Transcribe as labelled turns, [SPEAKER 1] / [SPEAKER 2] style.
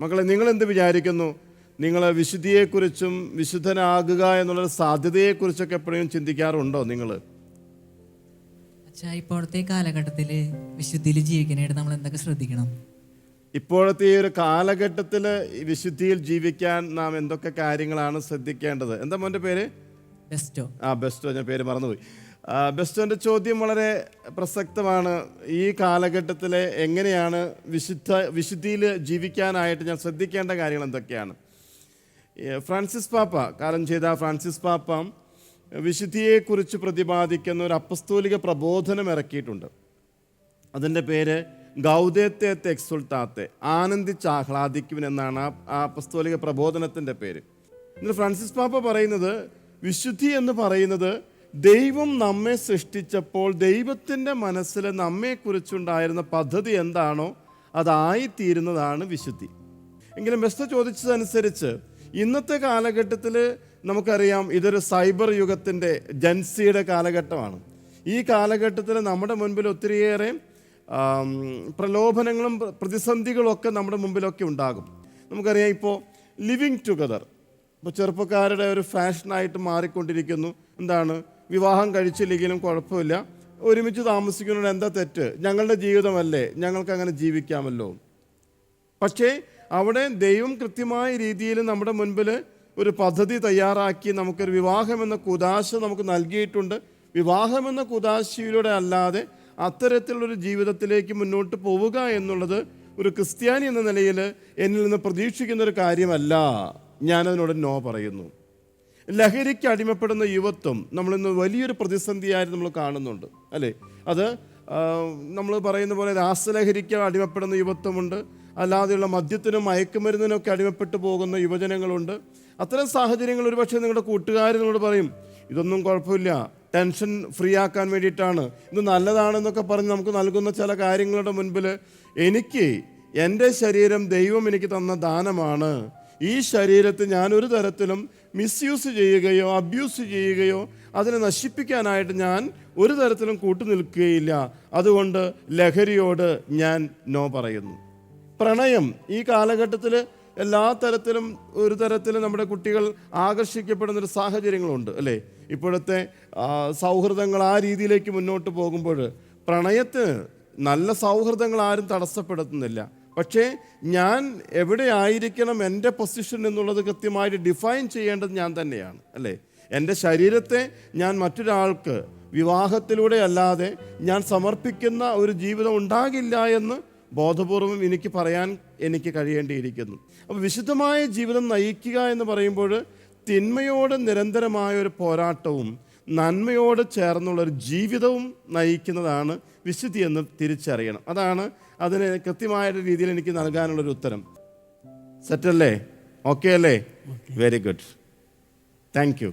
[SPEAKER 1] മക്കളെ നിങ്ങൾ എന്ത് വിചാരിക്കുന്നു? നിങ്ങൾ വിശുദ്ധിയെക്കുറിച്ചും വിശുദ്ധനാകുക എന്നുള്ള സാധ്യതയെക്കുറിച്ചൊക്കെ എപ്പോഴും ചിന്തിക്കാറുണ്ടോ നിങ്ങൾ
[SPEAKER 2] ഇപ്പോഴത്തെ കാലഘട്ടത്തിൽ വിശുദ്ധിയിൽ ജീവിക്കാനായിട്ട് നമ്മൾ എന്തൊക്കെ ശ്രദ്ധിക്കണം?
[SPEAKER 1] ഇപ്പോഴത്തെ ഈ ഒരു കാലഘട്ടത്തിൽ വിശുദ്ധിയിൽ ജീവിക്കാൻ നാം എന്തൊക്കെ കാര്യങ്ങളാണ് ശ്രദ്ധിക്കേണ്ടത്? എന്താ മോന്റെ പേര്?
[SPEAKER 2] ബെസ്റ്റോ.
[SPEAKER 1] ആ ബെസ്റ്റോ ഞാൻ പേര് മറന്നുപോയി. ബെസ്റ്റോന്റെ ചോദ്യം വളരെ പ്രസക്തമാണ്. ഈ കാലഘട്ടത്തിൽ എങ്ങനെയാണ് വിശുദ്ധ വിശുദ്ധിയിൽ ജീവിക്കാനായിട്ട് ഞാൻ ശ്രദ്ധിക്കേണ്ട കാര്യങ്ങൾ എന്തൊക്കെയാണ്? ഫ്രാൻസിസ് പാപ്പ കാലം ചെയ്ത ഫ്രാൻസിസ് പാപ്പ വിശുദ്ധിയെക്കുറിച്ച് പ്രതിപാദിക്കുന്ന ഒരു അപ്പസ്തോലിക പ്രബോധനം ഇറക്കിയിട്ടുണ്ട്. അതിന്റെ പേര് ഗൗദേത്തെ തെക്സുൽത്താത്തെ ആനന്ദിച്ച് ആഹ്ലാദിക്കുവിൻ എന്നാണ് ആ അപ്പസ്തോലിക പ്രബോധനത്തിന്റെ പേര്. എന്നിട്ട് ഫ്രാൻസിസ് പാപ്പ പറയുന്നത് വിശുദ്ധി എന്ന് പറയുന്നത് ദൈവം നമ്മെ സൃഷ്ടിച്ചപ്പോൾ ദൈവത്തിന്റെ മനസ്സിൽ നമ്മെക്കുറിച്ചുണ്ടായിരുന്ന പദ്ധതി എന്താണോ അതായിത്തീരുന്നതാണ് വിശുദ്ധി. എങ്കിലും ബെസ്റ്റ് ചോദിച്ചതനുസരിച്ച് ഇന്നത്തെ കാലഘട്ടത്തിൽ നമുക്കറിയാം ഇതൊരു സൈബർ യുഗത്തിന്റെ ജൻസിയുടെ കാലഘട്ടമാണ്. ഈ കാലഘട്ടത്തിൽ നമ്മുടെ മുൻപിൽ ഒത്തിരിയേറെ പ്രലോഭനങ്ങളും പ്രതിസന്ധികളൊക്കെ നമ്മുടെ മുമ്പിലൊക്കെ ഉണ്ടാകും. നമുക്കറിയാം ഇപ്പോൾ ലിവിങ് ടുഗദർ. ഇപ്പോൾ ചെറുപ്പക്കാരുടെ ഒരു ഫാഷനായിട്ട് മാറിക്കൊണ്ടിരിക്കുന്നു. എന്താണ്? വിവാഹം കഴിച്ചില്ലെങ്കിലും കുഴപ്പമില്ല. ഒരുമിച്ച് താമസിക്കുന്നതിന് എന്താ തെറ്റ്? ഞങ്ങളുടെ ജീവിതമല്ലേ? ഞങ്ങൾക്ക് അങ്ങനെ ജീവിക്കാമല്ലോ. പക്ഷേ അവിടെ ദൈവം കൃത്യമായ രീതിയിൽ നമ്മുടെ മുൻപിൽ ഒരു പദ്ധതി തയ്യാറാക്കി നമുക്കൊരു വിവാഹമെന്ന കുതാശ നമുക്ക് നൽകിയിട്ടുണ്ട്. വിവാഹമെന്ന കുതാശയിലൂടെ അല്ലാതെ അത്തരത്തിലുള്ളൊരു ജീവിതത്തിലേക്ക് മുന്നോട്ട് പോവുക എന്നുള്ളത് ഒരു ക്രിസ്ത്യാനി എന്ന നിലയിൽ എന്നിൽ നിന്ന് പ്രതീക്ഷിക്കുന്ന ഒരു കാര്യമല്ല. ഞാനതിനോട് നോ പറയുന്നു. ലഹരിക്ക് അടിമപ്പെടുന്ന യുവത്വം നമ്മളിന്ന് വലിയൊരു പ്രതിസന്ധിയായിട്ട് നമ്മൾ കാണുന്നുണ്ട് അല്ലേ? അത് നമ്മൾ പറയുന്ന പോലെ രാസലഹരിക്ക് അടിമപ്പെടുന്ന യുവത്വമുണ്ട്. അല്ലാതെയുള്ള മദ്യത്തിനും മയക്കുമരുന്നിനൊക്കെ അടിമപ്പെട്ടു പോകുന്ന യുവജനങ്ങളുണ്ട്. അത്തരം സാഹചര്യങ്ങൾ ഒരുപക്ഷെ നിങ്ങളുടെ കൂട്ടുകാർ നിങ്ങളോട് പറയും ഇതൊന്നും കുഴപ്പമില്ല. ടെൻഷൻ ഫ്രീ ആക്കാൻ വേണ്ടിയിട്ടാണ്. ഇത് നല്ലതാണെന്നൊക്കെ പറഞ്ഞ് നമുക്ക് നൽകുന്ന ചില കാര്യങ്ങളുടെ മുൻപിൽ എനിക്ക് എന്റെ ശരീരം ദൈവം എനിക്ക് തന്ന ദാനമാണ്. ഈ ശരീരത്തെ ഞാൻ ഒരു തരത്തിലും മിസ്യൂസ് ചെയ്യുകയോ അബ്യൂസ് ചെയ്യുകയോ അതിനെ നശിപ്പിക്കാനായിട്ട് ഞാൻ ഒരു തരത്തിലും കൂട്ടുനിൽക്കുകയില്ല അതുകൊണ്ട് ലഹരിയോട് ഞാൻ നോ പറയുന്നു. പ്രണയം ഈ കാലഘട്ടത്തിൽ എല്ലാ തരത്തിലും ഒരു തരത്തിലും നമ്മുടെ കുട്ടികൾ ആകർഷിക്കപ്പെടുന്ന ഒരു സാഹചര്യങ്ങളുണ്ട് അല്ലേ? ഇപ്പോഴത്തെ സൗഹൃദങ്ങൾ ആ രീതിയിലേക്ക് മുന്നോട്ട് പോകുമ്പോൾ പ്രണയത്തിന് നല്ല സൗഹൃദങ്ങൾ ആരും തടസ്സപ്പെടുത്തുന്നില്ല. പക്ഷേ ഞാൻ എവിടെ ആയിരിക്കണം എന്റെ പൊസിഷൻ എന്നുള്ളത് കൃത്യമായിട്ട് ഡിഫൈൻ ചെയ്യേണ്ടത് ഞാൻ തന്നെയാണ് അല്ലേ? എന്റെ ശരീരത്തെ ഞാൻ മറ്റൊരാൾക്ക് വിവാഹത്തിലൂടെ അല്ലാതെ ഞാൻ സമർപ്പിക്കുന്ന ഒരു ജീവിതം ഉണ്ടാകില്ല എന്ന് ബോധപൂർവം എനിക്ക് പറയാൻ എനിക്ക് കഴിയേണ്ടിയിരിക്കുന്നു. അപ്പോൾ വിശുദ്ധമായ ജീവിതം നയിക്കുക എന്ന് പറയുമ്പോൾ തിന്മയോട് നിരന്തരമായ ഒരു പോരാട്ടവും നന്മയോട് ചേർന്നുള്ള ഒരു ജീവിതവും നയിക്കുന്നതാണ് വിശുദ്ധി എന്ന് തിരിച്ചറിയണം. അതാണ് അതിന് കൃത്യമായ രീതിയിൽ എനിക്ക് നൽകാനുള്ളൊരു ഉത്തരം. സെറ്റല്ലേ? ഓക്കെ അല്ലേ? Very good thank you